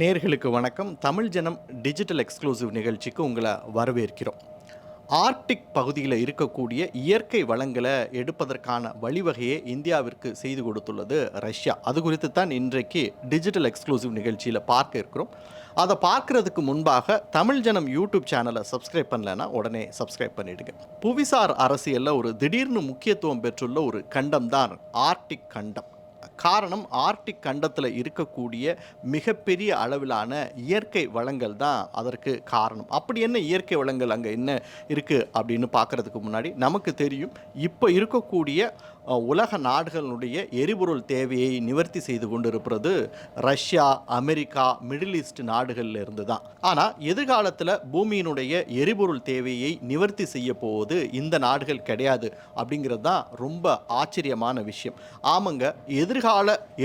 நேர்களுக்கு வணக்கம். தமிழ் ஜனம் டிஜிட்டல் எக்ஸ்க்ளூசிவ் நிகழ்ச்சிக்கு உங்களை வரவேற்கிறோம். ஆர்க்டிக் பகுதியில் இருக்கக்கூடிய இயற்கை வளங்களை எடுப்பதற்கான வழிவகையை இந்தியாவிற்கு செய்து கொடுத்துள்ளது ரஷ்யா. அது குறித்து தான் இன்றைக்கு டிஜிட்டல் எக்ஸ்க்ளூசிவ் நிகழ்ச்சியில் பார்க்க இருக்கிறோம். அதை பார்க்குறதுக்கு முன்பாக தமிழ் ஜனம் யூடியூப் சேனலை சப்ஸ்கிரைப் பண்ணலைன்னா உடனே சப்ஸ்கிரைப் பண்ணிவிடுங்க புவிசார் அரசியலில் ஒரு திடீர்னு முக்கியத்துவம் பெற்றுள்ள ஒரு கண்டம் தான் ஆர்க்டிக் கண்டம். காரணம் ஆர்க்டிக் கண்டத்தில் இருக்கக்கூடிய மிகப்பெரிய அளவிலான இயற்கை வளங்கள் தான் அதற்கு காரணம். அப்படி என்ன இயற்கை வளங்கள் அங்கே என்ன இருக்குது அப்படின்னு பார்க்குறதுக்கு முன்னாடி நமக்கு தெரியும் இப்போ இருக்கக்கூடிய உலக நாடுகளுடைய எரிபொருள் தேவையை நிவர்த்தி செய்து கொண்டிருப்பது ரஷ்யா அமெரிக்கா மிடில் ஈஸ்ட் நாடுகள்ல இருந்து தான். ஆனால் எதிர்காலத்தில் பூமியினுடைய எரிபொருள் தேவையை நிவர்த்தி செய்ய போவது இந்த நாடுகள் கிடையாது அப்படிங்கிறது தான் ரொம்ப ஆச்சரியமான விஷயம். ஆமாங்க எதிர்கால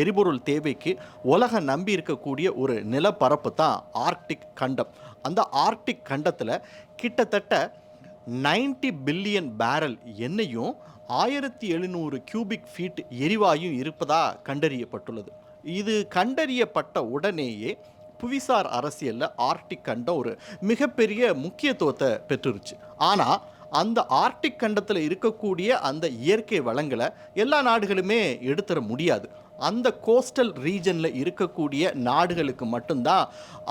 எரிபொருள் தேவைக்கு உலகம் நம்பி இருக்கக்கூடிய ஒரு நிலப்பரப்பு தான் ஆர்க்டிக் கண்டம். அந்த ஆர்க்டிக் கண்டத்தில் கிட்டத்தட்ட 90 பில்லியன் பேரல் எண்ணெயும் ஆயிரத்தி எழுநூறு கியூபிக் ஃபீட் எரிவாயும் இருப்பதா கண்டறியப்பட்டுள்ளது. இது கண்டறியப்பட்ட உடனேயே புவிசார் அரசியலில் ஆர்க்டிக் கண்டம் ஒரு மிகப்பெரிய முக்கியத்துவத்தை பெற்றுருச்சு. ஆனால் அந்த ஆர்க்டிக் கண்டத்தில் இருக்கக்கூடிய அந்த இயற்கை வளங்களை எல்லா நாடுகளுமே எடுத்துட முடியாது. அந்த கோஸ்டல் ரீஜனில் இருக்கக்கூடிய நாடுகளுக்கு மட்டும்தான்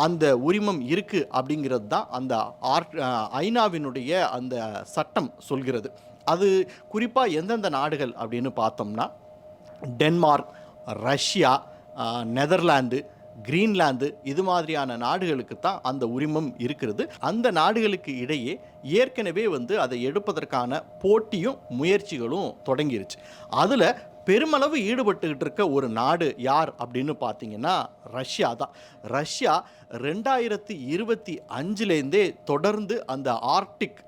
அந்த உரிமம் இருக்குது அப்படிங்கிறது தான் அந்த ஆர் ஐநாவினுடைய அந்த சட்டம் சொல்கிறது. அது குறிப்பாக எந்தெந்த நாடுகள் அப்படின்னு பார்த்தோம்னா டென்மார்க் ரஷ்யா நெதர்லாந்து கிரீன்லாந்து இது மாதிரியான நாடுகளுக்கு தான் அந்த உரிமம் இருக்கிறது. அந்த நாடுகளுக்கு இடையே ஏற்கனவே வந்து அதை எடுப்பதற்கான போட்டியும் முயற்சிகளும் தொடங்கிருச்சு. அதில் பெருமளவு ஈடுபட்டுக்கிட்டு இருக்க ஒரு நாடு யார் அப்படின்னு பார்த்தீங்கன்னா ரஷ்யா தான். ரஷ்யா ரெண்டாயிரத்தி இருபத்தி அஞ்சுலேருந்தே தொடர்ந்து அந்த ஆர்க்டிக்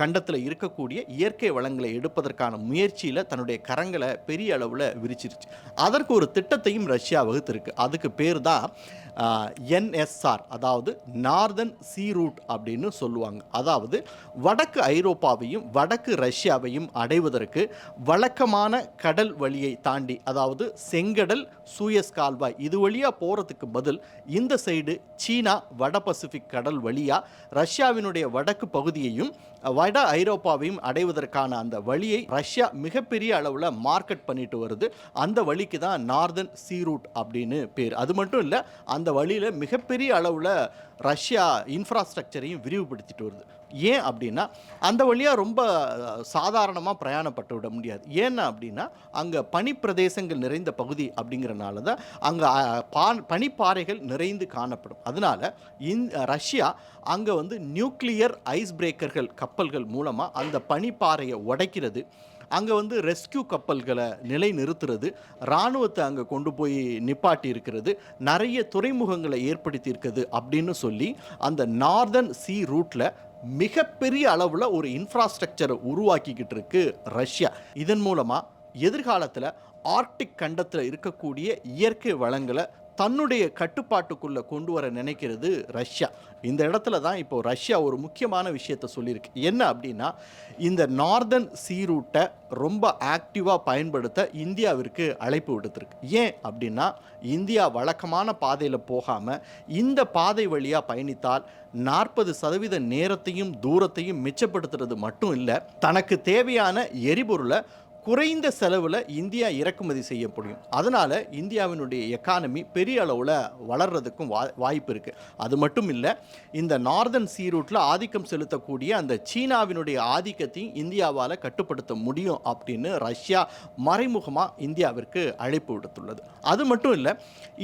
கண்டத்தில் இருக்கக்கூடிய இயற்கை வளங்களை எடுப்பதற்கான முயற்சியில் தன்னுடைய கரங்களை பெரிய அளவில் விரிச்சிருச்சு. அதற்கு ஒரு திட்டத்தையும் ரஷ்யா வகுத்திருக்கு. அதுக்கு பேர் தான் என்எஸ்ஆர் அதாவது நார்தன் சீ ரூட் அப்படின்னு சொல்லுவாங்க. அதாவது வடக்கு ஐரோப்பாவையும் வடக்கு ரஷ்யாவையும் அடைவதற்கு வழக்கமான கடல் வழியை தாண்டி அதாவது செங்கடல் சூயஸ் கால்வாய் இது வழியாக போகிறதுக்கு பதில் இந்த சைடு சீனா வட பசிபிக் கடல் வழியாக ரஷ்யாவினுடைய வடக்கு பகுதியையும் வட ஐரோப்பாவையும் அடைவதற்கான அந்த வழியை ரஷ்யா மிகப்பெரிய அளவில் மார்க்கெட் பண்ணிட்டு வருது. அந்த வழிக்கு தான் நார்தன் சீ ரூட் அப்படின்னு பேர். அது மட்டும் இல்லை அந்த வழியில் மிகப்பெரிய அளவில் ரஷ்யா இன்ஃப்ராஸ்ட்ரக்சரையும் விரிவுபடுத்திட்டு வருது. ஏன் அப்படின்னா அந்த வழியாக ரொம்ப சாதாரணமாக பிரயாணப்பட்டு விட முடியாது. ஏன்னா அப்படின்னா அங்கே பனிப்பிரதேசங்கள் நிறைந்த பகுதி அப்படிங்கிறனால தான் அங்கே பா பனிப்பாறைகள் நிறைந்து காணப்படும். அதனால இந் ரஷ்யா அங்கே வந்து நியூக்ளியர் ஐஸ் பிரேக்கர்கள் கப்பல்கள் மூலமாக அந்த பனிப்பாறையை உடைக்கிறது அங்கே வந்து ரெஸ்கியூ கப்பல்களை நிலை நிறுத்துறது இராணுவத்தை அங்கே கொண்டு போய் நிப்பாட்டி இருக்கிறது நிறைய துறைமுகங்களை ஏற்படுத்தி இருக்குது அப்படின்னு சொல்லி அந்த நார்தன் சி ரூட்டில் மிகப்பெரிய அளவில் ஒரு இன்ஃப்ராஸ்ட்ரக்சரை உருவாக்கிக்கிட்டு இருக்கு ரஷ்யா. இதன் மூலமாக எதிர்காலத்தில் ஆர்க்டிக் கண்டத்தில் இருக்கக்கூடிய இயற்கை வளங்களை தன்னுடைய கட்டுப்பாட்டுக்குள்ளே கொண்டு வர நினைக்கிறது ரஷ்யா. இந்த இடத்துல தான் இப்போ ரஷ்யா ஒரு முக்கியமான விஷயத்தை சொல்லியிருக்கு. என்ன அப்படின்னா இந்த நார்தன் சீ ரூட்டை ரொம்ப ஆக்டிவாக பயன்படுத்த இந்தியாவிற்கு அழைப்பு விடுத்திருக்கு. ஏன் அப்படின்னா இந்தியா வழக்கமான பாதையில் போகாமல் இந்த பாதை வழியாக பயணித்தால் நாற்பது சதவீத நேரத்தையும் தூரத்தையும் மிச்சப்படுத்துறது மட்டும் இல்லை தனக்கு தேவையான எரிபொருளை குறைந்த செலவில் இந்தியா இறக்குமதி செய்ய முடியும். அதனால் இந்தியாவினுடைய எக்கானமி பெரிய அளவில் வளர்றதுக்கும் வா வாய்ப்பு இருக்குது அது மட்டும் இல்லை இந்த நார்தன் சீ ரூட்டில் ஆதிக்கம் செலுத்தக்கூடிய அந்த சீனாவினுடைய ஆதிக்கத்தையும் இந்தியாவால் கட்டுப்படுத்த முடியும் அப்படின்னு ரஷ்யா மறைமுகமாக இந்தியாவிற்கு அழைப்பு விடுத்துள்ளது. அது மட்டும் இல்லை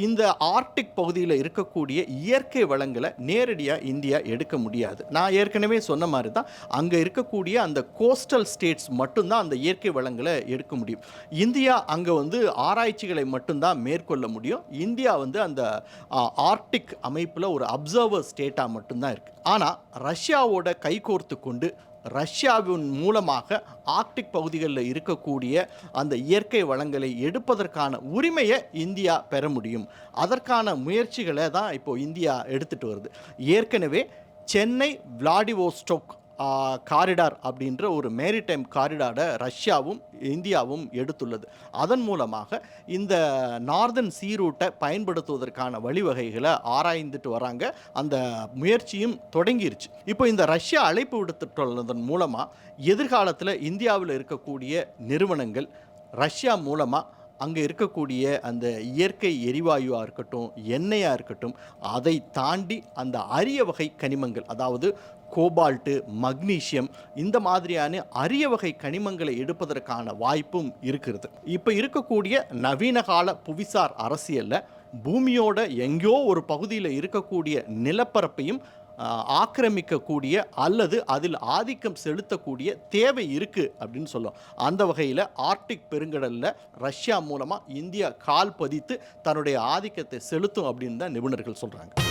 இந்த ஆர்க்டிக் பகுதியில் இருக்கக்கூடிய இயற்கை வளங்களை நேரடியாக இந்தியா எடுக்க முடியாது. நான் ஏற்கனவே சொன்ன மாதிரி தான் அங்கே இருக்கக்கூடிய அந்த கோஸ்டல் ஸ்டேட்ஸ் மட்டும்தான் அந்த இயற்கை வளங்களை எடுக்க முடியும். இந்தியா அங்கே வந்து ஆராய்ச்சிகளை மட்டும்தான் மேற்கொள்ள முடியும். இந்தியா வந்து அந்த ஆர்டிக் அமைப்பில் ஒரு அப்சர்வர் ஸ்டேட்டாக மட்டும்தான் இருக்குது ஆனால் ரஷ்யாவோட கைகோர்த்து கொண்டு ரஷ்யாவின் மூலமாக ஆர்க்டிக் பகுதிகளில் இருக்கக்கூடிய அந்த இயற்கை வளங்களை எடுப்பதற்கான உரிமையை இந்தியா பெற முடியும். அதற்கான முயற்சிகளை தான் இப்போது இந்தியா எடுத்துகிட்டு வருது. ஏற்கனவே சென்னை விளாடிவோஸ்டோக் காரிடார் அப்படின்ற ஒரு மேரிடைம் காரிடாரை ரஷ்யாவும் இந்தியாவும் எடுத்துள்ளது. அதன் மூலமாக இந்த நார்தன் சீ ரூட்டை பயன்படுத்துவதற்கான வழிவகைகளை ஆராய்ந்துட்டு வராங்க. அந்த முயற்சியும் தொடங்கிருச்சு. இப்போ இந்த ரஷ்யா அழைப்பு விடுத்துட்டுள்ளதன் மூலமாக எதிர்காலத்தில் இந்தியாவில் இருக்கக்கூடிய நிறுவனங்கள் ரஷ்யா மூலமாக அங்கே இருக்கக்கூடிய அந்த இயற்கை எரிவாயுவாக இருக்கட்டும் எண்ணெயாக இருக்கட்டும் அதை தாண்டி அந்த அரிய வகை கனிமங்கள் அதாவது கோபால்ட்டு மக்னீஷியம் இந்த மாதிரியான அரிய வகை கனிமங்களை எடுப்பதற்கான வாய்ப்பும் இருக்கிறது. இப்போ இருக்கக்கூடிய நவீன கால புவிசார் அரசியலில் பூமியோட எங்கேயோ ஒரு பகுதியில் இருக்கக்கூடிய நிலப்பரப்பையும் ஆக்கிரமிக்கக்கூடிய அல்லது அதில் ஆதிக்கம் செலுத்தக்கூடிய தேவை இருக்குது அப்படின்னு சொல்லும் அந்த வகையில் ஆர்டிக் பெருங்கடலில் ரஷ்யா மூலமாக இந்தியா கால் பதித்து தன்னுடைய ஆதிக்கத்தை செலுத்தும் அப்படின்னு தான் நிபுணர்கள் சொல்கிறாங்க